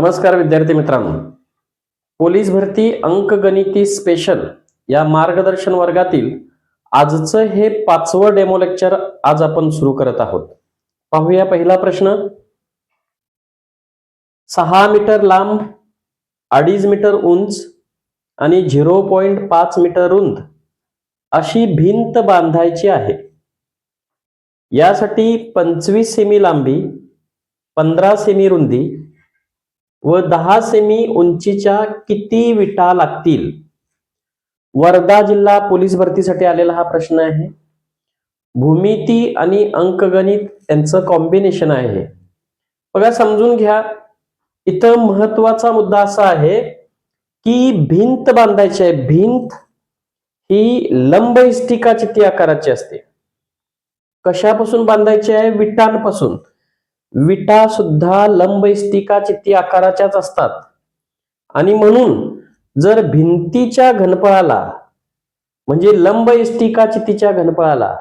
नमस्कार विद्यार्थी मित्रांनो. पोलीस भरती अंकगणिती स्पेशल या मार्गदर्शन वर्गातील आजचं हे पाचवं डेमो लेक्चर आज आपण सुरू करत आहोत. पाहूया पहिला प्रश्न. सहा मीटर लांब अडीच मीटर उंच आणि झिरो पॉइंट पाच मीटर रुंद अशी भिंत बांधायची आहे. यासाठी पंचवीस सेमी लांबी पंधरा सेमी रुंदी व दहा सेमी उंचीच्या किती विटा लागतील? वर्धा जिल्हा पोलीस भरतीसाठी आलेला हा प्रश्न आहे. भूमिती आणि अंकगणित यांचं कॉम्बिनेशन आहे. बघा समजून घ्या. इथं महत्त्वाचा मुद्दा असा आहे की भिंत बांधायची आहे. भिंत ही लंब इष्टिका चित्ती आकाराची असते. कशापासून बांधायची आहे? विटांपासून. विटा सुद्धा लंब इष्टिका चित्ती आकाराच्याच असतात. आणि म्हणून जर भिंतीच्या घनफळाला म्हणजे लंब इष्टिका चित्तीच्या घनफळाला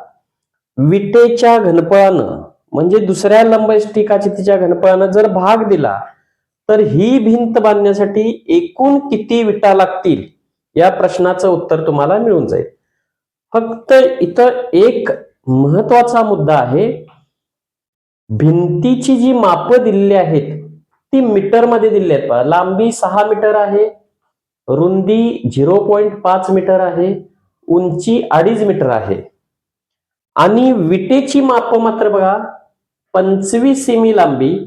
विटेच्या घनफळानं म्हणजे दुसऱ्या लंब इष्टिका चित्तीच्या घनफळानं जर भाग दिला तर ही भिंत बांधण्यासाठी एकूण किती विटा लागतील? या प्रश्नाचं उत्तर तुम्हाला मिळून जाईल. फक्त इथं एक महत्त्वाचा मुद्दा आहे भिंतीची जी मापं दिलेली आहेत ती मीटरमध्ये दिली आहेत. लांबी सहा मीटर आहे रुंदी झिरो पॉईंट पाच मीटर आहे उंची अडीच मीटर आहे. आणि विटेची माप मात्र बघा पंचवीस सेमी लांबी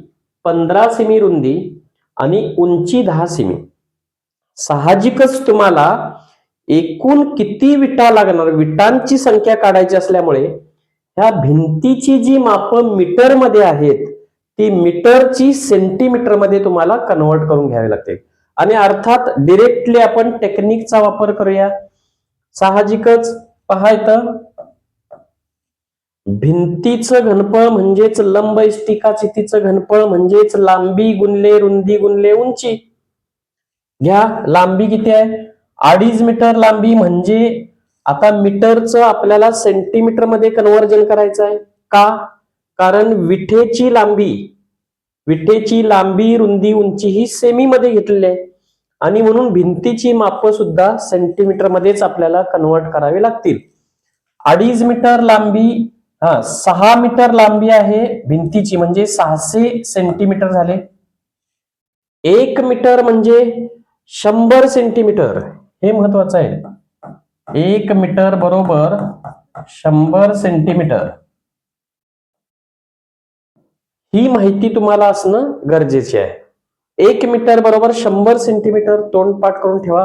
पंधरा सेमी रुंदी आणि उंची दहा सेमी. साहजिकच तुम्हाला एकूण किती विटा लागणार विटांची संख्या काढायची असल्यामुळे ह्या भिंतीची जी मापं मीटरमध्ये आहेत ती मीटरची सेंटीमीटरमध्ये तुम्हाला कन्वर्ट करून घ्यावी लागते. आणि अर्थात डिरेक्टली आपण टेक्निकचा वापर करूया. साहजिकच पहा भिंतीचं घनफळ म्हणजेच लंब इष्टिका चितीचं घनफळ म्हणजेच लांबी गुणले रुंदी गुणले उंची. घ्या लांबी किती आहे? अडीच मीटर लांबी म्हणजे आता मीटरचं आपल्याला सेंटीमीटरमध्ये कन्वर्जन करायचं आहे. का? कारण विठेची लांबी विठेची लांबी रुंदी उंची ही सेमी मध्ये घेतलेली आहे. आणि म्हणून भिंतीची माप सुद्धा सेंटीमीटर मध्येच आपल्याला कन्वर्ट करावी लागतील. अडीच मीटर लांबी हा सहा मीटर लांबी आहे भिंतीची म्हणजे सहाशे सेंटीमीटर झाले. एक मीटर म्हणजे शंभर सेंटीमीटर हे महत्वाचं आहे. एक मीटर बरोबर शंभर सेंटीमीटर. ही माहिती तुम्हाला असणं गरजेचे आहे. एक मीटर बरोबर शंभर सेंटीमीटर तोंड पाठ करून ठेवा.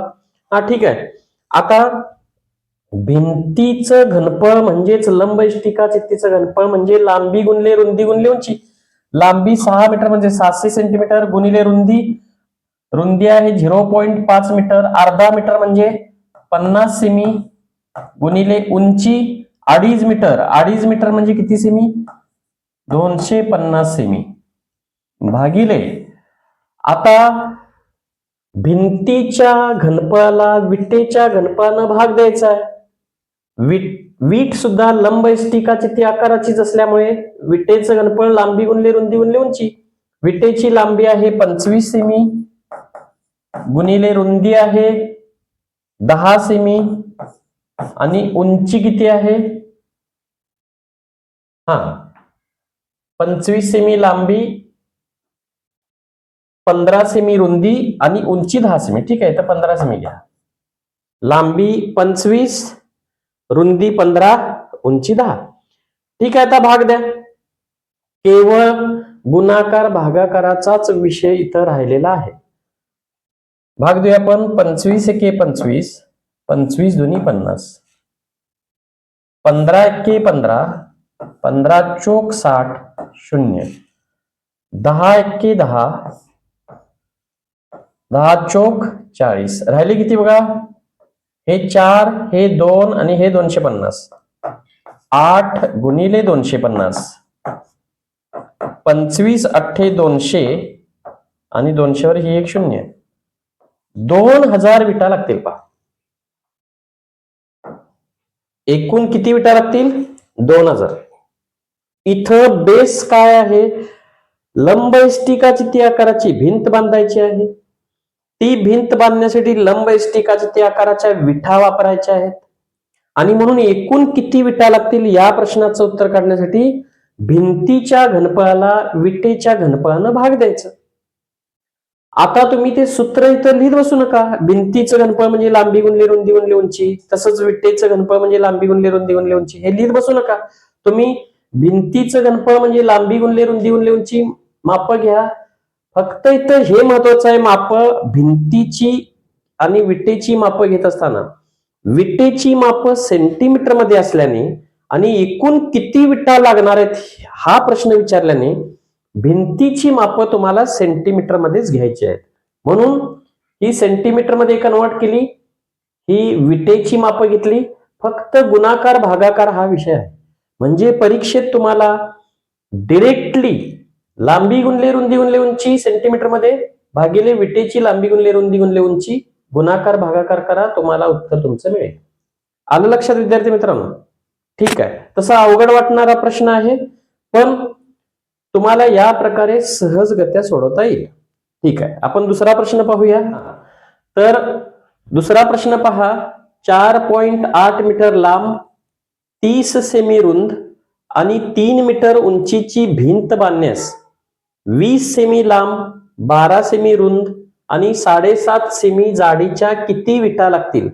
हा ठीक आहे. आता भिंतीचं घनफळ म्हणजेच लंब इष्टिका चित्तीचं घनफळ म्हणजे लांबी गुणले रुंदी गुणले उंची. लांबी सहा मीटर म्हणजे सातशे सेंटीमीटर गुणिले रुंदी. रुंदी आहे झिरो पॉईंट पाच मीटर. अर्धा मीटर म्हणजे पन्नास सेमी गुणिले उंची अडीच मीटर. अडीच मीटर म्हणजे किती सेमी दोनशे पन्नास सेमी भागिले. आता भिंतीच्या घनफळाला विटेच्या घनफळानं भाग द्यायचा आहे. वीट वीट सुद्धा लंब इष्टिका ती आकाराचीच असल्यामुळे विटेचं घनफळ लांबी गुणले रुंदी गुणले उंची. विटेची लांबी आहे पंचवीस सेमी गुणिले रुंदी आहे दहा सेमी आणि उंची किती आहे? हा. पंचवीस सेमी लांबी पंधरा सेमी रुंदी आणि उंची दहा सेमी. ठीक आहे तर पंधरा सेमी घ्या. लांबी पंचवीस रुंदी पंधरा उंची दहा. ठीक आहे आता भाग द्या. केवळ गुणाकार भागाकाराचाच विषय इथं राहिलेला आहे. भाग देऊया आपण पंचवीस एके पंचवीस पंचवीस दोन्ही पन्नास. पंधरा एके पंधरा पंधरा चोक साठ शून्य. दहा एक्के दहा दहा चोक चाळीस. राहिले किती बघा? हे चार हे दोन आणि हे दोनशे पन्नास. आठ गुणिले दोनशे पन्नास. पंचवीस अठ्ठे दोनशे आणि दोनशेवर ही एक शून्य. दोन हजार विटा लागतील पहा. एकूण किती विटा लागतील? दोन हजार. इथं बेस काय आहे? लंब इष्टिकाची ती आकाराची भिंत बांधायची आहे. ती भिंत बांधण्यासाठी लंब इष्टिकाची ती आकाराच्या विठा वापरायच्या आहेत. आणि म्हणून एकूण किती विटा लागतील या प्रश्नाचं उत्तर काढण्यासाठी भिंतीच्या घनफळाला विटेच्या घनफळानं भाग द्यायचं. आता तुम्ही ते सूत्र इथं लिहित बसू नका. भिंतीचं घनफळ म्हणजे लांबी गुणली रुंदी गुणली उंची तसंच विटेचं घनफळ म्हणजे लांबी गुणली रुंदी गुणली उंची. हे लिहित बसू नका. तुम्ही भिंतीचं घनफळ म्हणजे लांबी गुणली रुंदी गुणली उंची माप घ्या. फक्त इथं हे महत्वाचं आहे माप भिंतीची आणि विटेची माप घेत असताना. विटेची माप सेंटीमीटरमध्ये असल्याने आणि एकूण किती विटा लागणार आहेत हा प्रश्न विचारल्याने भिंतीची माप तुम्हाला सेंटीमीटर मध्येच घ्यायची आहेत. म्हणून ही सेंटीमीटरमध्ये कन्वर्ट केली ही विटेची माप घेतली फक्त गुणाकार भागाकार हा विषय आहे. म्हणजे परीक्षेत तुम्हाला डिरेक्टली लांबी गुणले रुंदी गुणले उंची सेंटीमीटरमध्ये भागिले विटेची लांबी गुणले रुंदी गुणले उंची गुणाकार भागाकार करा तुम्हाला उत्तर तुमचं मिळेल. आलं लक्षात विद्यार्थी मित्रांनो? ठीक आहे. तसा अवघड वाटणारा प्रश्न आहे. पण तुम्हाला या प्रकारे सहजगत्या सोडवता येईल. ठीक आहे. आपण दुसरा प्रश्न पाहूया. तर दुसरा प्रश्न पहा. चार पॉइंट आठ मीटर लांब तीस सेमी रुंद आणि तीन मीटर उंचीची भिंत बांधण्यास वीस सेमी लांब बारा सेमी रुंद आणि साडेसात सेमी जाडीच्या किती विटा लागतील?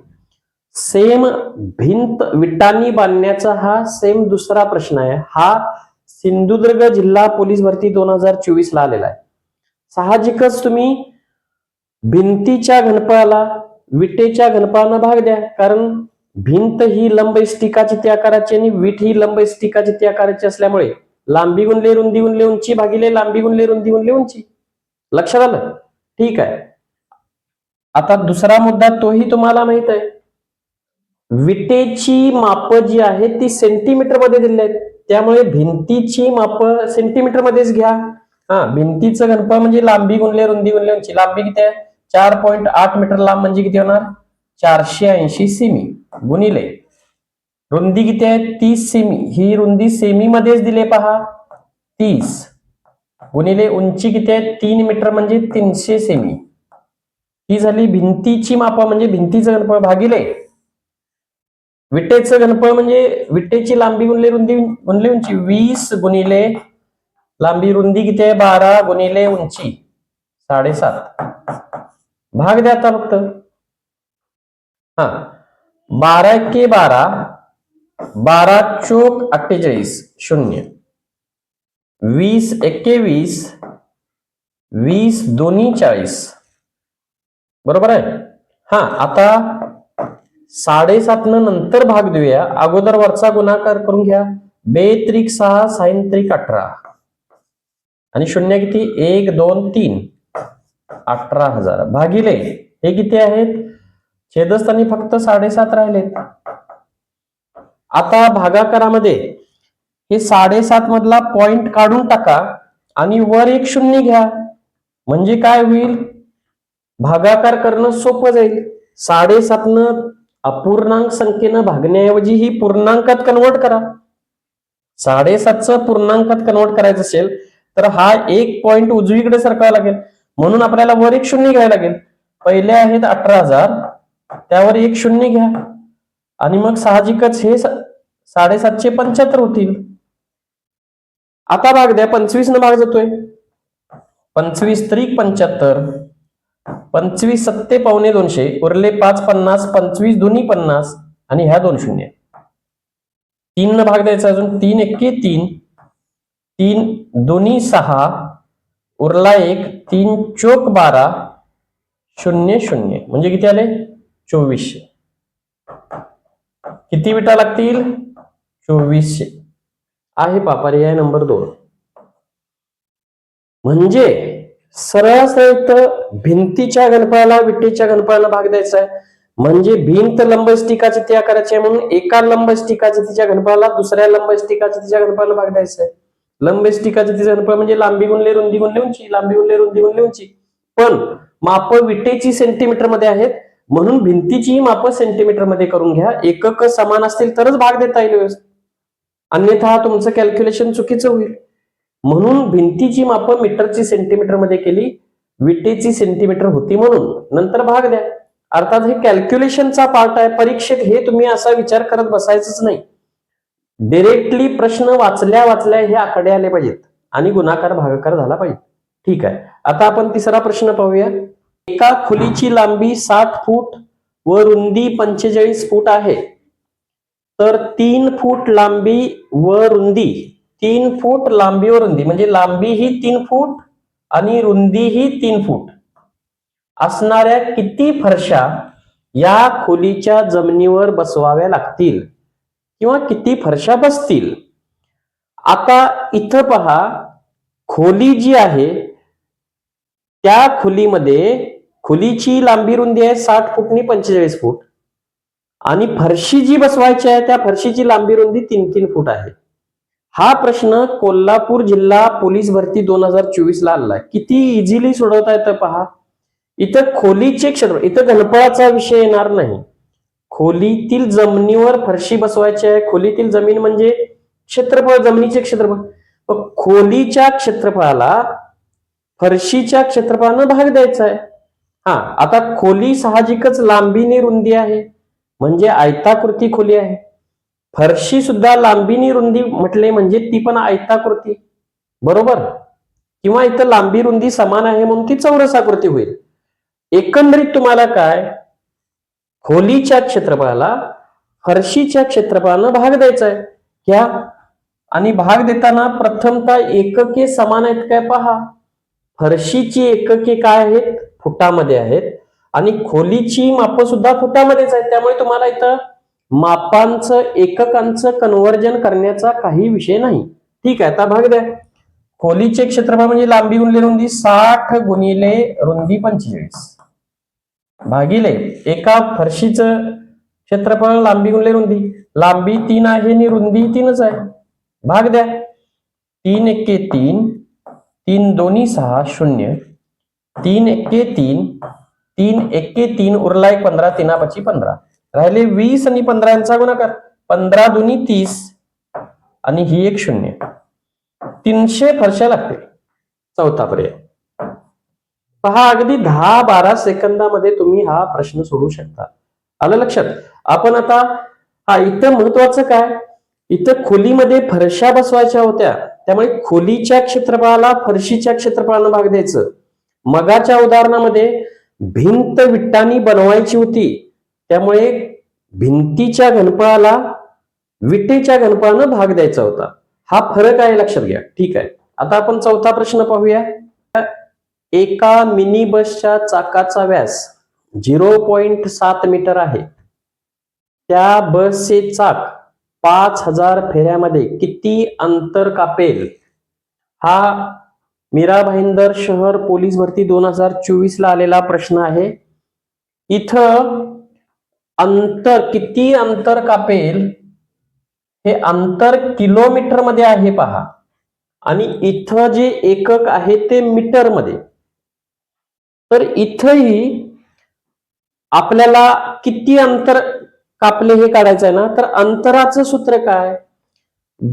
सेम भिंत विटांनी बांधण्याचा हा सेम दुसरा प्रश्न आहे. हा सिंधुदुर्ग जिल्हा पोलीस भरती दोन हजार चोवीस ला आलेला आहे. साहजिकच तुम्ही भिंतीच्या घनफळाला विटेच्या घनफळानं भाग द्या. कारण भिंत ही लंब इष्टिकाची आकाराची आणि विट ही लंब इष्टिकाची आकाराची असल्यामुळे लांबी गुणले रुंदी गुणले उंची भागिले लांबी गुणले रुंदी गुणले उंची. लक्षात आलं? ठीक आहे. आता दुसरा मुद्दा तोही तुम्हाला माहीत आहे. विटेची माप जी आहे ती सेंटीमीटरमध्ये दिली आहेत. त्यामुळे भिंतीची माप सेंटीमीटर मध्येच घ्या. हा भिंतीचं घनफळ म्हणजे लांबी गुणले रुंदी गुणले उंची. लांबी किती आहे? चार पॉईंट आठ मीटर लांब म्हणजे किती होणार? चारशे ऐंशी सेमी गुणिले. रुंदी किती आहे? तीस सेमी ही रुंदी सेमी मध्येच दिले पहा. तीस गुणिले उंची किती आहे? तीन मीटर म्हणजे तीनशे सेमी ही झाली भिंतीची मापा म्हणजे भिंतीचं घनफळ भागिले विटेचं घनफळ म्हणजे विटेची लांबी गुणले रुंदी गुणले उंची. वीस गुणिले लांबी रुंदी किती आहे? बारा गुणिले उंची. साडेसात. भाग द्या आता फक्त. हा. बारा एके बारा. बारा चोक अठ्ठेचाळीस. शून्य. वीस एके वीस. वीस दोन्ही चाळीस. बरोबर आहे? हा. आता साडेसात नंतर भाग देऊया. अगोदर वरचा गुणाकार करून घ्या. बे त्रिक सहा साईन त्रिक अठरा. आणि शून्य किती? एक दोन तीन. अठरा हजार. भागिले. हे किती आहेत? छेदस्थानी फक्त साडेसात राहिलेत. आता भागाकारामध्ये हे साडेसात मधला पॉइंट काढून टाका आणि वर एक शून्य घ्या. म्हणजे काय होईल? भागाकार करणं सोपं जाईल. साडेसातनं अपूर्णांक संख्येनं भागण्याऐवजी ही पूर्णांकात कन्वर्ट करा. साडेसातचं पूर्णांकात कन्वर्ट करायचं असेल तर हा एक पॉइंट उजवीकडे सरकावा लागेल. म्हणून आपल्याला वर एक शून्य घ्यायला लागेल. पहिले आहेत अठरा हजार त्यावर एक शून्य घ्या. आणि मग साहजिकच हे साडेसातशे पंच्याहत्तर होतील. आता भाग द्या पंचवीस न भाग जातोय. पंचवीस त्रिक पंच्याहत्तर. पंचवीस सत्ते पावणे दोनशे उरले पाच पन्नास पंचवीस दोन्ही पन्नास आणि ह्या दोन शून्य. तीन न भाग द्यायचा अजून तीन एक्के तीन तीन दोन्ही सहा उरला एक तीन चोक बारा शून्य शून्य. म्हणजे किती आले? चोवीसशे. किती विटा लागतील? चोवीसशे. आहे पा पर्याय नंबर दोन. म्हणजे सरळ सरळ भिंतीच्या गणपळाला विटेच्या गणपळाला भाग द्यायचा आहे. म्हणजे भिंत लंबस्टिकाची त्या करायची आहे म्हणून एका लंबस्टिकाची तिच्या घनफळाला दुसऱ्या लंबस्टिकाची तिच्या घनफळाला भाग द्यायचा आहे. लंबस्टिकाची तिचा घनफळ म्हणजे लांबी गुणले रुंदी गुणले उंची. लांबी गुणले रुंदी गुणले उंची. पण माप विटेची सेंटीमीटरमध्ये आहेत. म्हणून भिंतीची माप सेंटीमीटरमध्ये करून घ्या. एकक समान असतील तरच भाग देता येईल व्यवस्थित. अन्यथा तुमचं कॅल्क्युलेशन चुकीचं होईल. म्हणून भिंतीची मापं मीटरची सेंटीमीटरमध्ये केली विटेची सेंटीमीटर होती म्हणून. नंतर भाग द्या. अर्थात हे कॅल्क्युलेशनचा पार्ट आहे. परीक्षेत हे तुम्ही असा विचार करत बसायचंच नाही. डिरेक्टली प्रश्न वाचल्या वाचल्या हे आकडे आले पाहिजेत. आणि गुणाकार भागाकार झाला पाहिजे. ठीक आहे. आता आपण तिसरा प्रश्न पाहूया. एका खोलीची लांबी साठ फूट व रुंदी पंचेचाळीस फूट आहे. तर तीन फूट लांबी व रुंदी तीन फूट लांबी व रुंदी. म्हणजे लांबी ही तीन फूट आणि रुंदी ही तीन फूट. असणाऱ्या किती फरशा या खोलीच्या जमिनीवर बसवाव्या लागतील? किंवा किती फरशा बसतील? आता इथं पहा खोली जी आहे त्या खोलीमध्ये खोलीची लांबी रुंदी आहे साठ फूटनी पंचेचाळीस फूट. आणि फरशी जी बसवायची आहे त्या फरशीची लांबी रुंदी तीन तीन फूट आहे. हा प्रश्न कोल्हापूर जिल्हा पोलीस भरती दोन हजार चोवीस ला आलाय किती इझिली सोडवता येतं पहा. इथं खोलीचे क्षेत्र इथं घनफळाचा विषय येणार नाही. खोलीतील जमिनीवर फरशी बसवायची आहे. खोलीतील जमीन म्हणजे क्षेत्रफळ जमिनीचे क्षेत्रफळ. मग खोलीच्या क्षेत्रफळाला फरशीच्या क्षेत्रफळानं भाग द्यायचा आहे. हा आता खोली साहजिकच लांबीने रुंदी आहे. म्हणजे आयताकृती खोली आहे. फरशी सुद्धा लांबीनी रुंदी म्हटले म्हणजे ती पण आयताकृती बरोबर? किंवा इथं लांबी रुंदी समान आहे म्हणून ती चौरसाकृती होईल. एकंदरीत तुम्हाला काय? खोलीच्या क्षेत्रफळाला फरशीच्या क्षेत्रफळानं भाग द्यायचा आहे. घ्या आणि भाग देताना प्रथमतः एकके समान आहेत काय पहा. फरशीची एकके काय आहेत? फुटामध्ये आहेत. आणि खोलीची माप सुद्धा फुटामध्येच आहेत. त्यामुळे तुम्हाला इथं मापांचं एककांचं कन्वर्जन करण्याचा काही विषय नाही. ठीक आहे आता भाग द्या. खोलीचे क्षेत्रफळ म्हणजे लांबी गुणिले रुंदी साठ गुणिले रुंदी पंचेचाळीस. भागिले एका फरशीचं क्षेत्रफळ लांबी गुणले रुंदी. लांबी तीन आहे आणि रुंदी तीनच आहे. भाग द्या. तीन एक्के तीन तीन दोन्ही सहा शून्य. तीन एक्के तीन तीन एक्के तीन उरला एक पंधरा तीनापाची पंधरा. राहिले वीस आणि पंधरा यांचा गुणाकार. पंधरा दोन्ही तीस आणि ही एक शून्य. तीनशे फरशा लागते चौथा पर्याय. पहा अगदी दहा बारा सेकंदामध्ये तुम्ही हा प्रश्न सोडू शकता. आलं लक्षात? आपण आता हा इथं महत्वाचं काय? इथं खोलीमध्ये फरशा बसवायच्या होत्या. त्यामुळे खोलीच्या क्षेत्रफळाला फरशीच्या क्षेत्रफळानं भाग द्यायचं. मगाच्या उदाहरणामध्ये भिंत विट्टानी बनवायची होती. त्यामुळे भिंतीच्या गणपळाला विटेच्या गणपळानं भाग द्यायचा होता. हा फरक आहे लक्षात घ्या. ठीक आहे. आता आपण चौथा प्रश्न पाहूया. एका मिनी बसच्या चाकाचा व्यास झिरो पॉइंट सात मीटर आहे. त्या बसचे चाक पाच हजार फेऱ्यामध्ये किती अंतर कापेल? हा मीरा भाईंदर शहर पोलीस भरती दोन हजार चोवीस ला आलेला प्रश्न आहे. इथं अंतर किती अंतर कापेल? हे अंतर किलोमीटरमध्ये आहे पहा. आणि इथं जे एकक आहे ते मीटरमध्ये तर इथंही आपल्याला किती अंतर कापले हे काढायचं आहे ना? तर अंतराचं सूत्र काय?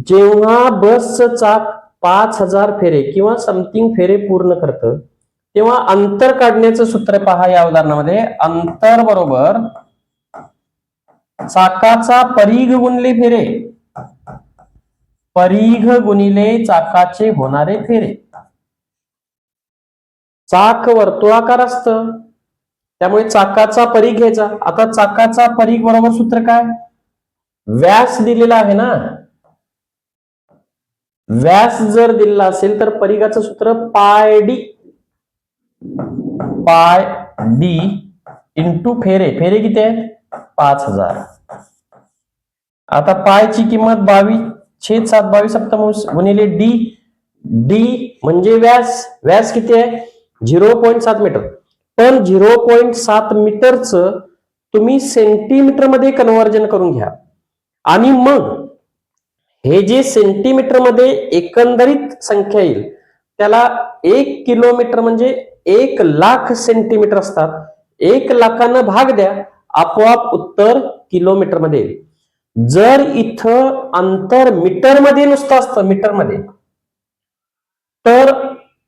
जेव्हा बसचं चाक पाच हजार फेरे किंवा समथिंग फेरे पूर्ण करतं तेव्हा अंतर काढण्याचं सूत्र पहा या उदाहरणामध्ये. अंतर बरोबर चाकाचा परीघ गुणले फेरे. परीघ गुणिले चाकाचे होणारे फेरे. चाक वर्तुळाकार असतं. त्यामुळे चाकाचा परीघ घ्यायचा. आता चाकाचा परीघ बरोबर सूत्र काय? व्यास दिलेला आहे ना? व्यास जर दिलेला असेल तर परिघाचं सूत्र पाय डी. पाय डी इंटू फेरे. फेरे किती आहेत? पाच हजार. आता पायची किंमत बावीस छेद सात बावीस सप्तमांश गुणिले डी. डी म्हणजे व्यास. व्यास किती आहे? झिरो पॉईंट सात मीटर. पण झिरो पॉईंट सात मीटरचं तुम्ही सेंटीमीटरमध्ये कन्व्हर्जन करून घ्या. आणि मग हे जे सेंटीमीटरमध्ये एकंदरीत संख्या येईल त्याला एक किलोमीटर म्हणजे एक लाख सेंटीमीटर असतात. एक लाखानं भाग द्या आपोआप उत्तर किलोमीटरमध्ये येईल. जर इथं अंतर मीटरमध्ये नुसतं असतं मीटरमध्ये तर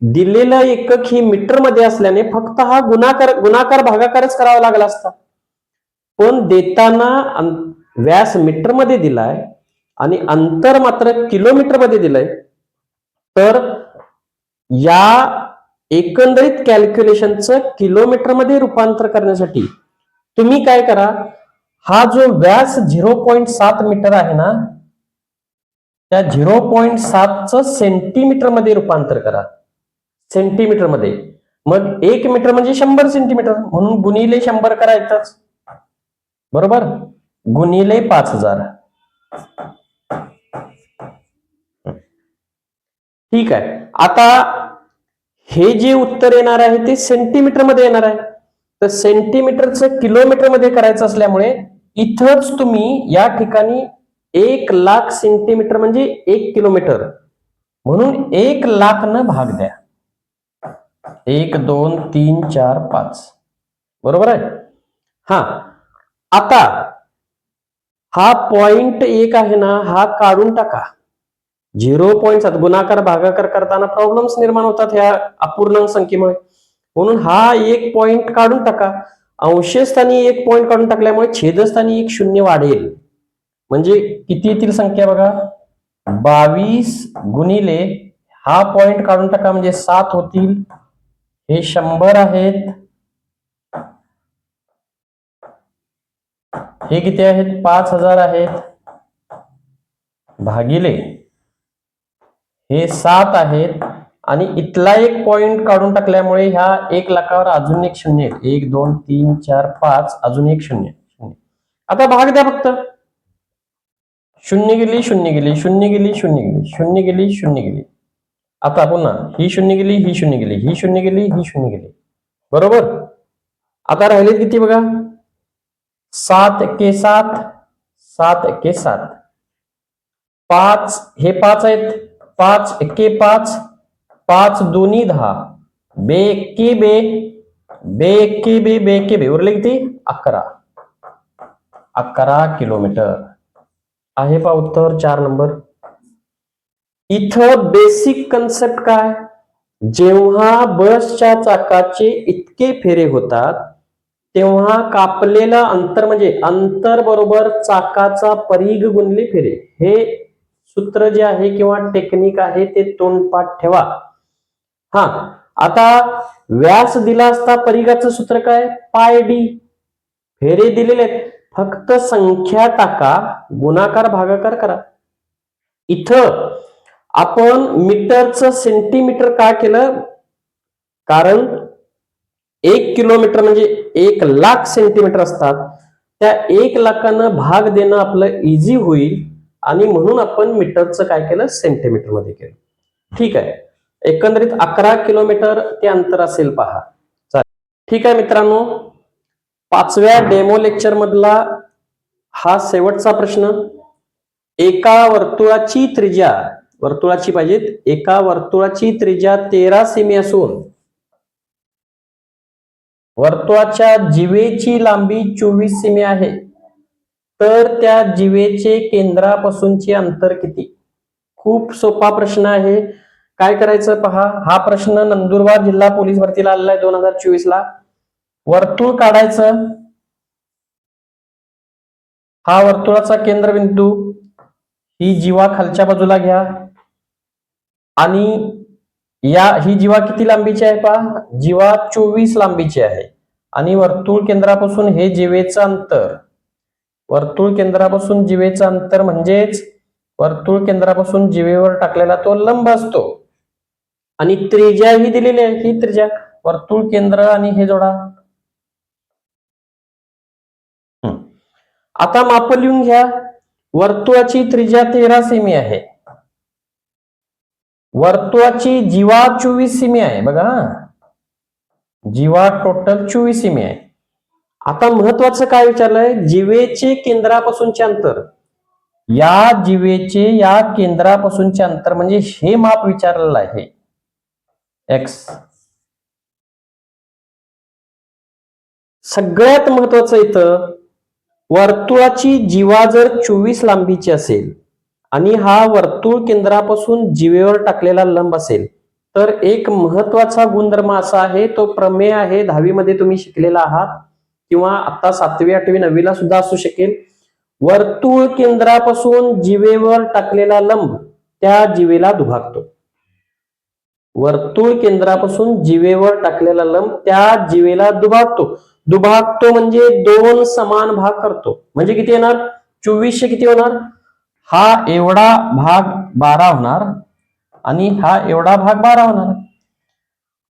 दिलेलं एकक ही मीटरमध्ये असल्याने फक्त हा गुणाकार गुणाकार भागाकारच करावा लागला असता. पण देताना व्यास मीटरमध्ये दिलाय आणि अंतर मात्र किलोमीटरमध्ये दिलंय तर या एकंदरीत कॅल्क्युलेशनचं किलोमीटरमध्ये रूपांतर करण्यासाठी तुम्ही काय करा हा जो व्यास झिरो पॉईंट सात मीटर आहे ना त्या झिरो पॉईंट सातचं सेंटीमीटरमध्ये रूपांतर करा. सेंटीमीटरमध्ये. मग एक मीटर म्हणजे शंभर सेंटीमीटर म्हणून गुणिले शंभर करायचंच. बरोबर? गुणिले पाच हजार. ठीक आहे. आता हे जे उत्तर येणार आहे ते सेंटीमीटरमध्ये येणार आहे. तर सेंटीमीटरचं किलोमीटरमध्ये करायचं असल्यामुळे इथंच तुम्ही या ठिकाणी एक लाख सेंटीमीटर म्हणजे एक किलोमीटर म्हणून एक लाख न भाग द्या. एक दोन तीन चार पाच. बरोबर आहे? हा. आता हा पॉइंट एक आहे ना हा काढून टाका. झिरो पॉईंट सात. गुणाकार भागाकार करताना प्रॉब्लेम्स निर्माण होतात ह्या अपूर्णांक संख्येमुळे. म्हणून हा एक पॉइंट काढून टाका. अंशस्थानी एक पॉइंट काढून टाकल्यामुळे छेदस्थानी एक शून्य वाढेल. म्हणजे किती येतील संख्या बघा? बावीस गुणिले हा पॉइंट काढून टाका म्हणजे सात होतील. हे शंभर आहेत. हे किती आहेत? पाच हजार आहेत. भागिले. हे सात आहेत. आणि इथला एक पॉइंट काढून टाकल्यामुळे ह्या एक लाखावर अजून एक शून्य एक दोन तीन चार पाच अजून एक शून्य शून्य आता भाग द्या फक्त. शून्य गेली शून्य गेली शून्य गेली शून्य गेली शून्य गेली शून्य गेली. आता पुन्हा ही शून्य गेली ही शून्य गेली ही शून्य गेली ही शून्य गेली. बरोबर? आता राहिले किती बघा? सात के सात सात के सात. पाच हे पाच आहेत. पाच एके पाच पाच दोन्ही दहा. बे कि बे बे एक्के बे बे एक्के बे. उरले किती? अकरा. अकरा किलोमीटर. आहे पा उत्तर चार नंबर. इथं बेसिक कन्सेप्ट काय? जेव्हा बसच्या चाकाचे इतके फेरे होतात तेव्हा कापलेलं अंतर म्हणजे अंतर बरोबर चाकाचा परीघ गुणले फेरे. हे सूत्र जे आहे किंवा टेक्निक आहे ते तोंडपाठ ठेवा. हा. आता व्यास दिला असता परिघाचं सूत्र काय? पाय डी. फेरे दिलेले आहेत. फक्त संख्या टाका गुणाकार भागाकार करा. इथं आपण मीटरचं सेंटीमीटर का केलं? कारण एक किलोमीटर म्हणजे एक लाख सेंटीमीटर असतात. त्या एक लाखानं भाग देणं आपलं इझी होईल आणि म्हणून आपण मीटरचं काय केलं? सेंटीमीटरमध्ये केलं. ठीक आहे. एकंदरीत अकरा किलोमीटर ते अंतर असेल पहा. चालेल. ठीक आहे मित्रांनो पाचव्या डेमो लेक्चर मधला हा शेवटचा प्रश्न. एका वर्तुळाची त्रिज्या वर्तुळाची पाहिजे एका वर्तुळाची त्रिज्या तेरा सेमी असून वर्तुळाच्या जिवेची लांबी चोवीस सेमी आहे. तर त्या जिवेचे केंद्रापासूनचे अंतर किती? खूप सोपा प्रश्न आहे. काय करायचं पहा? हा प्रश्न नंदुरबार जिल्हा पोलीस भरतीला आलेला आहे दोन हजार चोवीस ला वर्तुळ काढायचं. हा वर्तुळाचा केंद्रबिंदू. ही जीवा खालच्या बाजूला घ्या. आणि या ही जीवा किती लांबीची आहे पहा? जीवा चोवीस लांबीची आहे. आणि वर्तुळ केंद्रापासून हे जीवेचं अंतर. वर्तुळ केंद्रापासून जीवेचं अंतर म्हणजेच वर्तुळ केंद्रापासून जीवेवर टाकलेला तो लंब असतो. आणि त्रिज्या ही दिलेली आहे ही त्रिज्या. वर्तुळ केंद्र आणि हे जोडा. हम्म. आता माप लिहून घ्या. वर्तुळाची त्रिज्या तेरा सेमी आहे. वर्तुळाची जीवा चोवीस सेमी आहे बघा. जीवा टोटल चोवीस सेमी आहे. आता महत्वाचं काय विचारलंय? जीवेचे केंद्रापासूनचे अंतर. या जीवेचे या केंद्रापासूनचे अंतर म्हणजे हे माप विचारलेलं आहे. एक्स सगळ्यात महत्वाचं इथं वर्तुळाची जीवा जर चोवीस लांबीची असेल आणि हा वर्तुळ केंद्रापासून जीवेवर टाकलेला लंब असेल तर एक महत्त्वाचा गुणधर्म असा आहे तो प्रमेय आहे दहावीमध्ये तुम्ही शिकलेला आहात किंवा आता सातवी आठवी नववीला सुद्धा असू शकेल. वर्तुळ केंद्रापासून जीवेवर टाकलेला लंब त्या जीवेला दुभागतो. वर्तुळ केंद्रापासून जिवेवर टाकलेला लंब त्या जिवेला दुभागतो. दुभागतो म्हणजे दोन समान भाग करतो. म्हणजे किती येणार? चोवीसशे किती होणार? हा एवढा भाग बारा होणार आणि हा एवढा भाग बारा होणार.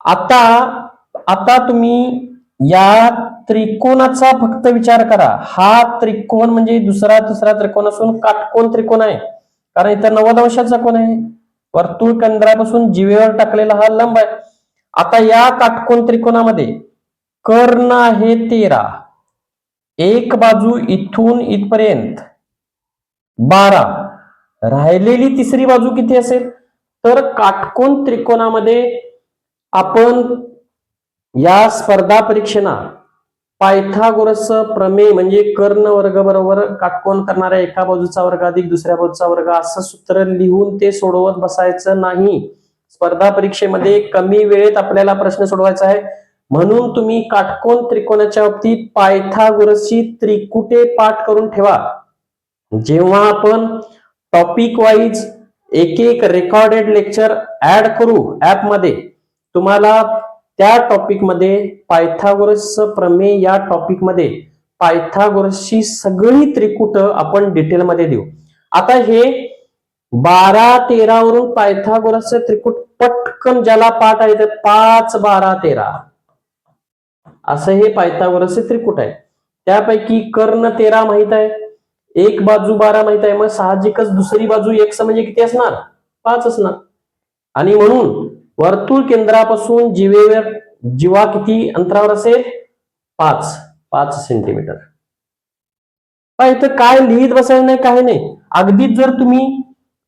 आता आता तुम्ही या त्रिकोणाचा फक्त विचार करा. हा त्रिकोण म्हणजे दुसरा तिसरा त्रिकोण असून काटकोण त्रिकोण आहे. कारण इथं नव्वद अंशाचा कोण आहे. वर्तुळ केंद्रापासून जीवेवर टाकलेला हा लंब आहे. आता या काटकोण त्रिकोणामध्ये कर्ण आहे तेरा. एक बाजू इथून इथपर्यंत बारा. राहिलेली तिसरी बाजू किती असेल? तर काटकोण त्रिकोणामध्ये आपण या स्पर्धा परीक्षेना पायथागोरस प्रमेय म्हणजे कर्ण वर्ग बरोबर काटकोण करणाऱ्या एका बाजूचा वर्ग अधिक दुसऱ्या बाजूचा वर्ग असं सूत्र लिहून ते सोडवत बसायचं नाही. स्पर्धा परीक्षेमध्ये कमी वेळेत आपल्याला प्रश्न सोडवायचा आहे. म्हणून तुम्ही काटकोण त्रिकोणाच्या बाबतीत पायथागोरसची त्रिकुटे पाठ करून ठेवा. जेव्हा आपण टॉपिक वाईज एक एक रेकॉर्डेड लेक्चर ऍड करू ऍपमध्ये तुम्हाला त्या टॉपिकमध्ये पायथागोरस प्रमेय या टॉपिकमध्ये पायथागोरसची सगळी त्रिकुट आपण डिटेलमध्ये देऊ. आता हे बारा तेरावरून पायथागोरसचे त्रिकूट पटकन ज्याला पाठ आहे पाच बारा तेरा. असं हे पायथागोरसचे त्रिकूट आहे. त्यापैकी कर्ण तेरा माहीत आहे. एक बाजू बारा माहीत आहे. मग साहजिकच दुसरी बाजू एक म्हणजे किती असणार? पाच असणार. आणि म्हणून वर्तुळ केंद्रापासून जीवे जीवा किती अंतरावर असेल? पाच. पाच सेंटीमीटर पहा इथं काय लिहित बसायला नाही काही नाही. अगदीच जर तुम्ही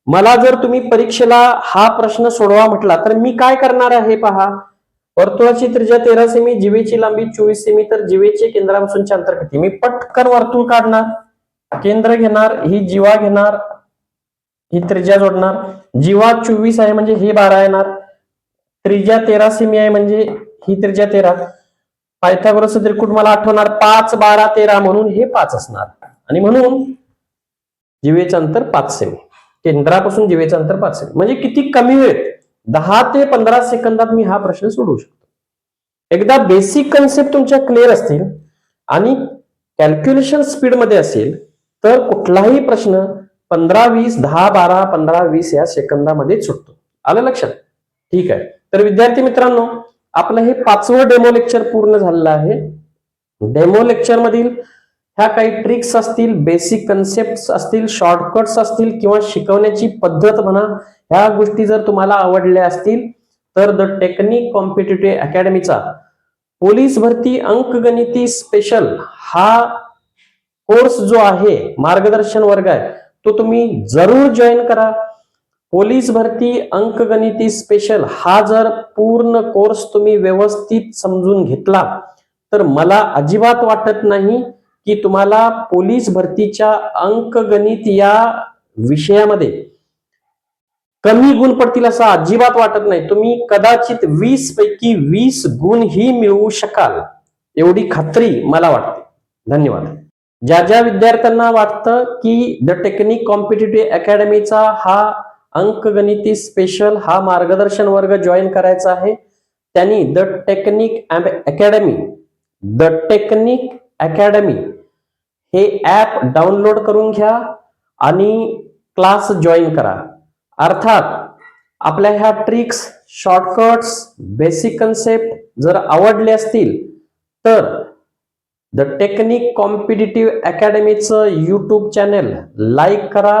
मला जर तुम्ही परीक्षेला हा प्रश्न सोडवा म्हटला तर मी काय करणार आहे पहा? वर्तुळाची त्रिज्या तेरा सेमी जिवेची लांबी चोवीस सेमी तर जीवेचे केंद्रापासूनचे अंतर किती? मी पटकन वर्तुळ काढणार केंद्र घेणार ही जीवा घेणार ही त्रिज्या जोडणार. जीवा चोवीस आहे म्हणजे हे बारा येणार. त्रिज्या तेरा सेमी आहे म्हणजे ही त्रिज्या तेरा. पायथागोरस त्रिकूट मला आठवणार पाच बारा तेरा म्हणून हे पाच असणार. आणि म्हणून जीवेचं अंतर पाच सेमी केंद्रापासून जीवेचं अंतर पाच सेमी म्हणजे किती कमी वेळ दहा ते पंधरा सेकंदात मी हा प्रश्न सोडवू शकतो. एकदा बेसिक कन्सेप्ट तुमच्या क्लिअर असतील आणि कॅल्क्युलेशन स्पीडमध्ये असेल तर कुठलाही प्रश्न पंधरा वीस दहा बारा पंधरा वीस या सेकंदामध्ये सुटतो. आलं लक्षात? ठीक आहे. तर विद्यार्थी मित्रांनो आपलं हे पाचवं डेमो लेक्चर पूर्ण झालेलं आहे. डेमो लेक्चर मधील ह्या काही ट्रिक्स असतील बेसिक कन्सेप्ट असतील शॉर्टकट्स असतील किंवा शिकवण्याची पद्धत म्हणा ह्या गोष्टी जर तुम्हाला आवडल्या असतील तर द टेक्निक कॉम्पिटेटिव्ह अकॅडमीचा पोलीस भरती अंकगणिती स्पेशल हा कोर्स जो आहे मार्गदर्शन वर्ग आहे तो तुम्ही जरूर जॉईन करा. पोलीस भरती अंकगणिती स्पेशल हा जर पूर्ण कोर्स तुम्ही व्यवस्थित समजून घेतला तर मला अजिबात वाटत नाही की तुम्हाला पोलीस भरतीच्या अंकगणित या विषयामध्ये कमी गुण पडतील असं अजिबात वाटत नाही. तुम्ही कदाचित वीस पैकी वीस गुण ही मिळवू शकाल. एवढी खात्री मला वाटते. धन्यवाद. ज्या ज्या विद्यार्थ्यांना वाटतं की द टेक्निक कॉम्पिटेटिव्ह अकॅडमीचा हा अंकगणिती स्पेशल हा मार्गदर्शन वर्ग जॉईन करायचा आहे. त्यांनी the technique academy the technique academy हे ऍप डाउनलोड करून घ्या आणि क्लास जॉईन करा. अर्थात आपल्या ह्या ट्रिक्स शॉर्टकट्स बेसिक कन्सेप्ट जर आवडले असतील तर द टेक्निक कॉम्पिटिटिव्ह अकॅडमीचं यूट्यूब चॅनेल लाईक करा.